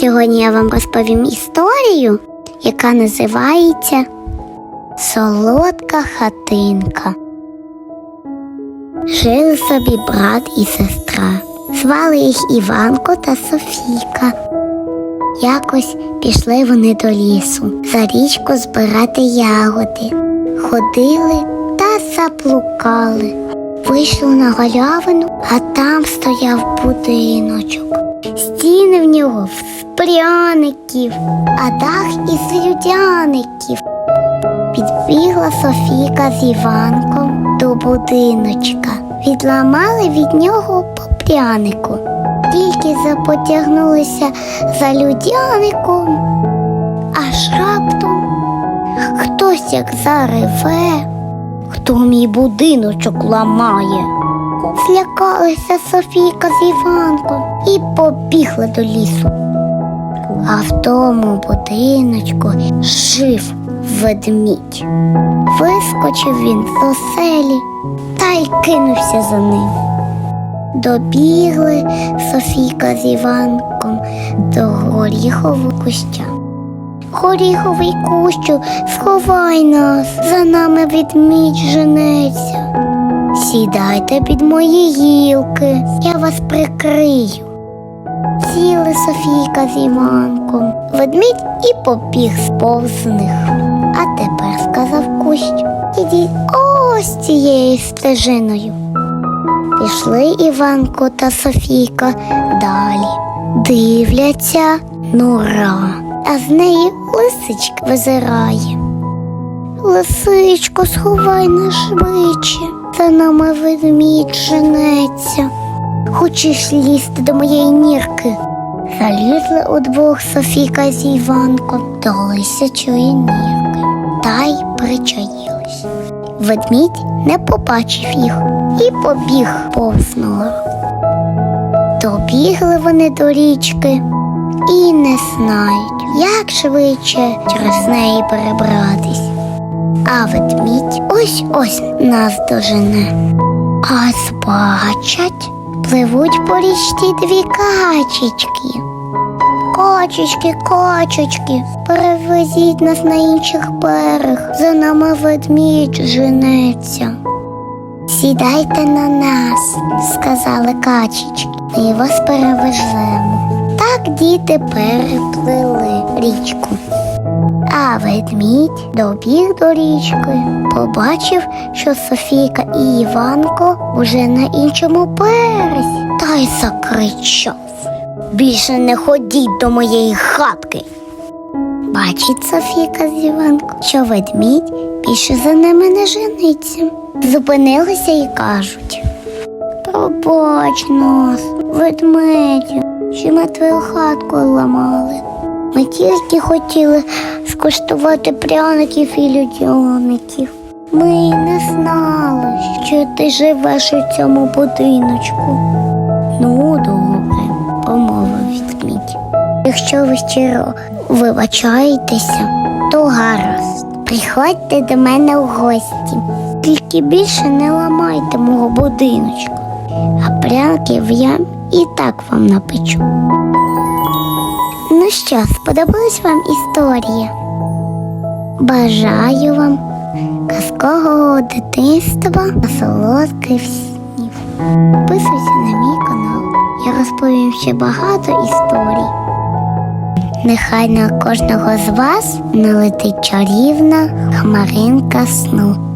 Сьогодні я вам розповім історію, яка називається Солодка хатинка. Жили собі брат і сестра. Звали їх Іванко та Софійка. Якось пішли вони до лісу за річку збирати ягоди. Ходили та заплукали. Вийшли на галявину, а там стояв будиночок. Стіни в нього пряників, а дах із людяників. Підбігла Софійка з Іванком до будиночка. Відламали від нього по прянику. Тільки запотягнулися за людяником, аж раптом хтось як зареве, хто мій будиночок ламає. Злякалися Софійка з Іванком і побігли до лісу. А в тому будиночку жив ведмідь. Вискочив він з оселі та й кинувся за ним. Добігли Софійка з Іванком до горіхового куща. Горіховий кущу, сховай нас, за нами ведмідь женеться. Сідайте під мої гілки, я вас прикрию. Сіли Софійка з Іванком, ведмідь і побіг сповз них. А тепер сказав кущ, ідіть ось цією стежиною. Пішли Іванко та Софійка далі. Дивляться нора, а з неї лисичка визирає. Лисичко, сховай нас швидше, за нами ведмідь женеться. Хочеш лізти до моєї нірки? Залізли удвох Софійка з Іванком до лисячої нірки та й причаїлись. Ведмідь не побачив їх і побіг повз нору. Добігли вони до річки і не знають, як швидше через неї перебратись. А ведмідь ось ось нас дожене. А бачать, пливуть по річці дві качечки. Качечки, качечки, перевезіть нас на інших берег, за нами ведмідь женеться. Сідайте на нас, сказали качечки, ми вас перевеземо. Так діти переплили річку. А ведмідь добіг до річки, побачив, що Софійка і Іванко уже на іншому березі, та й закричав. Більше не ходіть до моєї хатки. Бачить Софійка з Іванко, що ведмідь більше за ними не жениться. Зупинилися і кажуть Пробач нас, ведмедю, що ми твою хатку ламали. Ми тільки хотіли скуштувати пряників і людяників. Ми не знали, що ти живеш у цьому будиночку. Ну, добре, помовив ведмідь. Якщо ви щиро вибачаєтеся, то гаразд. Приходьте до мене в гості. Тільки більше не ламайте мого будиночку, а прянків я і так вам напечу. Ну що, сподобалась вам історія? Бажаю вам казкового дитинства та солодких снів. Підписуйся на мій канал. Я розповім ще багато історій. Нехай на кожного з вас налетить чарівна хмаринка сну.